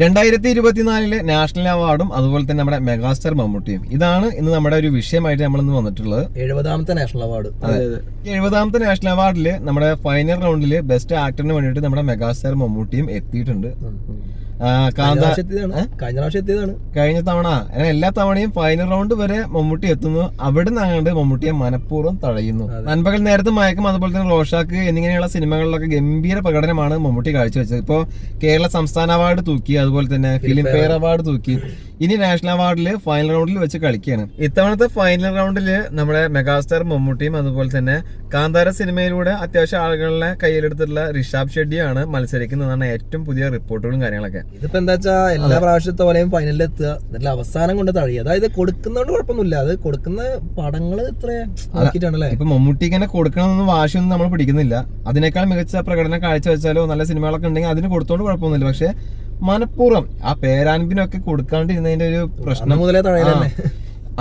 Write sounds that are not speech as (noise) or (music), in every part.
രണ്ടായിരത്തി ഇരുപത്തിനാലിലെ നാഷണൽ അവാർഡും അതുപോലെ തന്നെ നമ്മുടെ മെഗാസ്റ്റാർ മമ്മൂട്ടിയും. ഇതാണ് ഇന്ന് നമ്മുടെ ഒരു വിഷയമായിട്ട് നമ്മൾ ഇന്ന് വന്നിട്ടുള്ളത്. എഴുപതാമത്തെ നാഷണൽ അവാർഡ്. എഴുപതാമത്തെ നാഷണൽ അവാർഡിൽ നമ്മുടെ ഫൈനൽ റൗണ്ടിൽ ബെസ്റ്റ് ആക്ടറിന് വേണ്ടിയിട്ട് നമ്മുടെ മെഗാസ്റ്റാർ മമ്മൂട്ടിയും എത്തിയിട്ടുണ്ട്. കാന്ത കഴിഞ്ഞ പ്രാവശ്യം എത്തിയതാണ്. കഴിഞ്ഞ തവണ. എല്ലാ തവണയും ഫൈനൽ റൗണ്ട് വരെ മമ്മൂട്ടി എത്തുന്നു. അവിടെ നിന്ന് അങ്ങോട്ട് മമ്മൂട്ടിയെ മനഃപൂർവം തഴയുന്നു നൻപകൽ നേരത്തെ മയക്കും അതുപോലെ തന്നെ റോഷാക്ക് എന്നിങ്ങനെയുള്ള സിനിമകളിലൊക്കെ ഗംഭീര പ്രകടനമാണ് മമ്മൂട്ടി കാഴ്ചവെച്ചത്. ഇപ്പോ കേരള സംസ്ഥാന അവാർഡ് തൂക്കി അതുപോലെ തന്നെ ഫിലിം ഫെയർ അവാർഡ് തൂക്കി. ഇനി നാഷണൽ അവാർഡിൽ ഫൈനൽ റൗണ്ടിൽ വെച്ച് കളിക്കുകയാണ് ഇത്തവണത്തെ ഫൈനൽ റൗണ്ടിൽ നമ്മുടെ മെഗാസ്റ്റാർ മമ്മൂട്ടിയും അതുപോലെ തന്നെ കാന്താര സിനിമയിലൂടെ അത്യാവശ്യം ആളുകളെ കയ്യിലെടുത്തിട്ടുള്ള ഋഷാബ് ഷെഡ്ഡിയാണ് മത്സരിക്കുന്നതാണ് ഏറ്റവും പുതിയ റിപ്പോർട്ടുകളും കാര്യങ്ങളൊക്കെ. ഇതിപ്പോ എന്താ വെച്ചാൽ എല്ലാ പ്രാവശ്യത്തെ പോലെയും ഫൈനലിൽ എത്തുക എന്നിട്ട് അവസാനം കൊണ്ട് തഴിയുക അതായത് കൊടുക്കുന്നതുകൊണ്ട് കുഴപ്പമൊന്നുമില്ല. അത് കൊടുക്കുന്ന പടങ്ങൾ ഇത്ര നോക്കിയിട്ടാണല്ലേ? ഇപ്പൊ മമ്മൂട്ടിക്ക് തന്നെ കൊടുക്കണമെന്ന് വാശിയൊന്നും നമ്മൾ പിടിക്കുന്നില്ല. അതിനേക്കാൾ മികച്ച പ്രകടനം കാഴ്ചവെച്ചാലോ നല്ല സിനിമകളൊക്കെ ഉണ്ടെങ്കിൽ അതിന് കൊടുത്തോണ്ട് കുഴപ്പമൊന്നുമില്ല. പക്ഷെ മനഃപൂർവം ആ പേരാൻപിനൊക്കെ കൊടുക്കാണ്ടിരുന്നതിന്റെ ഒരു പ്രശ്നം. മുതലേ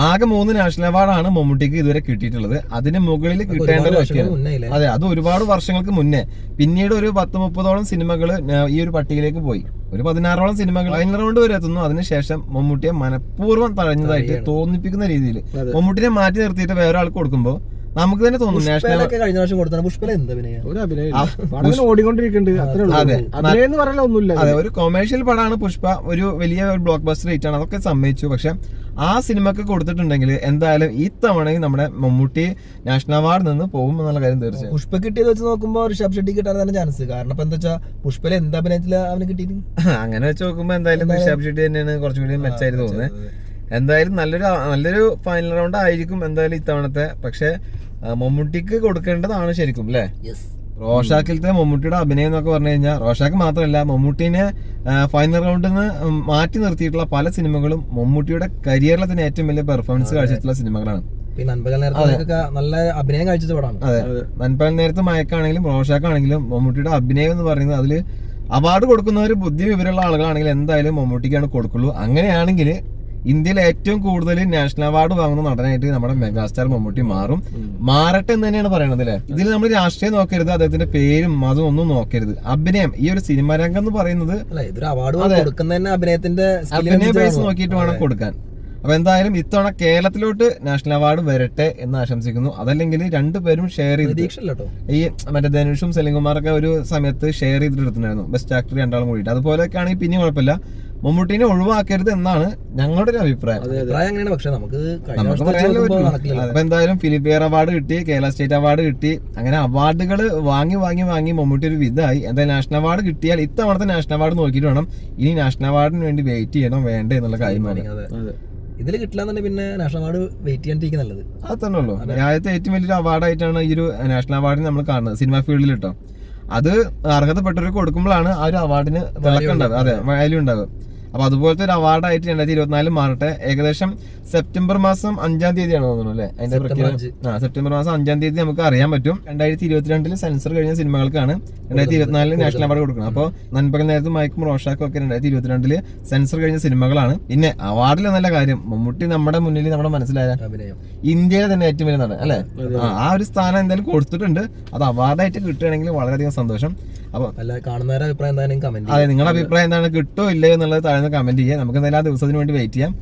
ആകെ മൂന്ന് നാഷണൽ അവാർഡാണ് മമ്മൂട്ടിക്ക് ഇതുവരെ കിട്ടിയിട്ടുള്ളത്. അതിന് മുകളിൽ കിട്ടേണ്ട ഒരു വ്യക്തിയാണ്. അതെ അത് ഒരുപാട് വർഷങ്ങൾക്ക് മുന്നേ. പിന്നീട് ഒരു പത്ത് മുപ്പതോളം സിനിമകൾ ഈ ഒരു പട്ടികയിലേക്ക് പോയി. ഒരു പതിനാറോളം സിനിമകൾ ഫൈനൽ റൗണ്ട് വരെ എത്തുന്നു. അതിനുശേഷം മമ്മൂട്ടിയെ മനഃപൂർവം തഴഞ്ഞതായിട്ട് തോന്നിപ്പിക്കുന്ന രീതിയിൽ മമ്മൂട്ടിനെ മാറ്റി നിർത്തിയിട്ട് വേറെ ആൾക്ക് കൊടുക്കുമ്പോൾ നമുക്ക് തന്നെ തോന്നുന്നു നാഷണൽ കഴിഞ്ഞ പ്രാവശ്യം കൊടുത്താണ് പുഷ്പല എന്താ അഭിനയം? ഓടിക്കൊണ്ടിരിക്കുന്നുണ്ട്. അതെ. അഭിനയം ഒന്നുമില്ല അതെ ഒരു കൊമേഴ്ഷ്യൽ പടമാണ് പുഷ്പ. ഒരു വലിയ ഒരു ബ്ലോക്ക് ബസ്റ്റർ ഹിറ്റ് ആണ്. അതൊക്കെ സമ്മതിച്ചു. പക്ഷെ ആ സിനിമക്ക് കൊടുത്തിട്ടുണ്ടെങ്കിൽ എന്തായാലും ഈ തവണ നമ്മുടെ മമ്മൂട്ടി നാഷണൽ അവാർഡ് നിന്ന് പോകും എന്നുള്ള കാര്യം തീർച്ചയായും. പുഷ്പ കിട്ടിയത് വെച്ച് നോക്കുമ്പോൾ ഋഷഭ് ഷെട്ടി കിട്ടാൻ തന്നെ ചാൻസ് കാരണം ഇപ്പൊ എന്താ വെച്ചാൽ പുഷ്പല എന്ത് അഭിനയത്തിൽ അവന് കിട്ടിയിട്ട് (laughs) അങ്ങനെ വെച്ച് നോക്കുമ്പോൾ എന്തായാലും ഋഷഭ് ഷെട്ടി തന്നെയാണ് കുറച്ചുകൂടി മെച്ചായിട്ട് തോന്നുന്നത് എന്തായാലും നല്ലൊരു നല്ലൊരു ഫൈനൽ റൗണ്ട് ആയിരിക്കും എന്തായാലും ഇത്തവണത്തെ. പക്ഷെ മമ്മൂട്ടിക്ക് കൊടുക്കേണ്ടതാണ് ശരിക്കും അല്ലേ? യെസ് റോഷാക്കിലത്തെ മമ്മൂട്ടിയുടെ അഭിനയം എന്നൊക്കെ പറഞ്ഞു കഴിഞ്ഞാൽ റോഷാക്ക് മാത്രമല്ല മമ്മൂട്ടിനെ ഫൈനൽ റൗണ്ടിൽ നിന്ന് മാറ്റി നിർത്തിയിട്ടുള്ള പല സിനിമകളും മമ്മൂട്ടിയുടെ കരിയറിലെ തന്നെ ഏറ്റവും വലിയ പെർഫോമൻസ് കാഴ്ചയിട്ടുള്ള സിനിമകളാണ്. ഈ നൻപകൽ നേരത്തെ നല്ല അഭിനയം കാഴ്ച പടമാണ്. അതെ. നൻപകൽ നേരത്തെ മയക്കാണെങ്കിലും റോഷാക്കാണെങ്കിലും മമ്മൂട്ടിയുടെ അഭിനയം എന്ന് പറയുന്നത് അതിൽ അവാർഡ് കൊടുക്കുന്നവർ ബുദ്ധി വിവരമുള്ള ആളുകളാണെങ്കിൽ എന്തായാലും മമ്മൂട്ടിക്കാണ് കൊടുക്കുള്ളൂ. അങ്ങനെയാണെങ്കിൽ ഇന്ത്യയിൽ ഏറ്റവും കൂടുതൽ നാഷണൽ അവാർഡ് വാങ്ങുന്ന നടനായിട്ട് നമ്മുടെ മെഗാസ്റ്റാർ മമ്മൂട്ടി മാറും. മാറട്ടെ എന്ന് തന്നെയാണ് പറയുന്നത് അല്ലേ? ഇതിൽ നമ്മൾ രാഷ്ട്രീയം നോക്കരുത് അദ്ദേഹത്തിന്റെ പേരും മതം ഒന്നും നോക്കരുത്. അഭിനയം ഈ ഒരു സിനിമാ രംഗം എന്ന് പറയുന്നത് അവാർഡ് കൊടുക്കുന്ന അഭിനയത്തിന്റെ അഭിനയ ബേസ് നോക്കിയിട്ട് വേണം കൊടുക്കാൻ. അപ്പൊ എന്തായാലും ഇത്തവണ കേരളത്തിലോട്ട് നാഷണൽ അവാർഡ് വരട്ടെ എന്ന് ആശംസിക്കുന്നു. അതല്ലെങ്കിൽ രണ്ടുപേരും ഷെയർ ചെയ്ത് ഈ മറ്റേ ധനുഷും സെലിംകുമാറൊക്കെ ഒരു സമയത്ത് ഷെയർ ചെയ്തിട്ട് എടുത്തിട്ടുണ്ടായിരുന്നു ബെസ്റ്റ് ആക്ടർ രണ്ടാളും കൂടിയിട്ട്. അതുപോലെയൊക്കെ ആണെങ്കിൽ പിന്നെ കുഴപ്പമില്ല. മമ്മൂട്ടിനെ ഒഴിവാക്കരുത് എന്നാണ് ഞങ്ങളുടെ ഒരു അഭിപ്രായം. അപ്പൊ എന്തായാലും ഫിലിപ്പിയർ അവാർഡ് കിട്ടി കേരള സ്റ്റേറ്റ് അവാർഡ് കിട്ടി. അങ്ങനെ അവാർഡുകൾ വാങ്ങി വാങ്ങി വാങ്ങി മമ്മൂട്ടി ഒരു വിധായി എന്തായാലും നാഷണൽ അവാർഡ് കിട്ടിയാൽ ഇത്തവണത്തെ നാഷണൽ അവാർഡ് നോക്കിയിട്ട് വേണം. ഇനി നാഷണൽ അവാർഡിന് വേണ്ടി വെയിറ്റ് ചെയ്യണം വേണ്ട എന്നുള്ള കാര്യമാണ് ഇതിൽ കിട്ടില്ല പിന്നെ നാഷണൽ അവാർഡ് വെയിറ്റ് ചെയ്യാണ്ടിരിക്കും നല്ലത്. അത്. തന്നെ ഉള്ളൂ രാജ്യത്തെ ഏറ്റവും വലിയൊരു അവാർഡായിട്ടാണ് ഈ ഒരു നാഷണൽ അവാർഡിന് നമ്മൾ കാണുന്നത് സിനിമ ഫീൽഡിൽ കേട്ടോ അത് അർഹതപ്പെട്ടവർക്ക് കൊടുക്കുമ്പോഴാണ് ആ ഒരു അവാർഡിന് വിളക്കുണ്ടാവുക. അതെ വാല്യൂ ഉണ്ടാവുക. അപ്പൊ അതുപോലത്തെ ഒരു അവാർഡായിട്ട് രണ്ടായിരത്തി ഇരുപത്തിനാല് മാറട്ടെ. ഏകദേശം സെപ്റ്റംബർ മാസം അഞ്ചാം തീയതിയാണ് തോന്നുന്നു അല്ലേ? അതിന്റെ സെപ്റ്റംബർ പ്രഖ്യാപനം. ആ സെപ്റ്റംബർ മാസം അഞ്ചാം തീയതി നമുക്ക് അറിയാൻ പറ്റും. രണ്ടായിരത്തി ഇരുപത്തിരണ്ടിൽ സെൻസർ കഴിഞ്ഞ സിനിമകൾക്കാണ് രണ്ടായിരത്തി ഇരുപത്തിനാലിൽ നാഷണൽ അവാർഡ് കൊടുക്കുന്നത്. അപ്പോൾ നൻപകൽ നേരത്തും മയക്കും റോഷാക്കും ഒക്കെ രണ്ടായിരത്തി ഇരുപത്തിരണ്ടിൽ സെൻസർ കഴിഞ്ഞ സിനിമകളാണ്. പിന്നെ അവാർഡിൽ നല്ല കാര്യം. മമ്മൂട്ടി നമ്മുടെ മുന്നിൽ നമ്മുടെ മനസ്സിലായ ഇന്ത്യയിലെ തന്നെ ഏറ്റവും വലിയ നടൻ അല്ലെ? ആ ഒരു സ്ഥാനം എന്തായാലും കൊടുത്തിട്ടുണ്ട്. അത് അവാർഡായിട്ട് കിട്ടുകയാണെങ്കിൽ വളരെയധികം സന്തോഷം. അപ്പൊ അല്ല കാണുന്നവരുടെ അഭിപ്രായം എന്തായാലും കമന്റ് അതെ നിങ്ങളുടെ അഭിപ്രായം എന്താണ്? കിട്ടോ ഇല്ലയോ എന്നുള്ളത് താഴ്ന്ന കമന്റ് ചെയ്യുക നമുക്ക് എന്തായാലും ആ ദിവസത്തിന് വേണ്ടി വെയിറ്റ് ചെയ്യാം.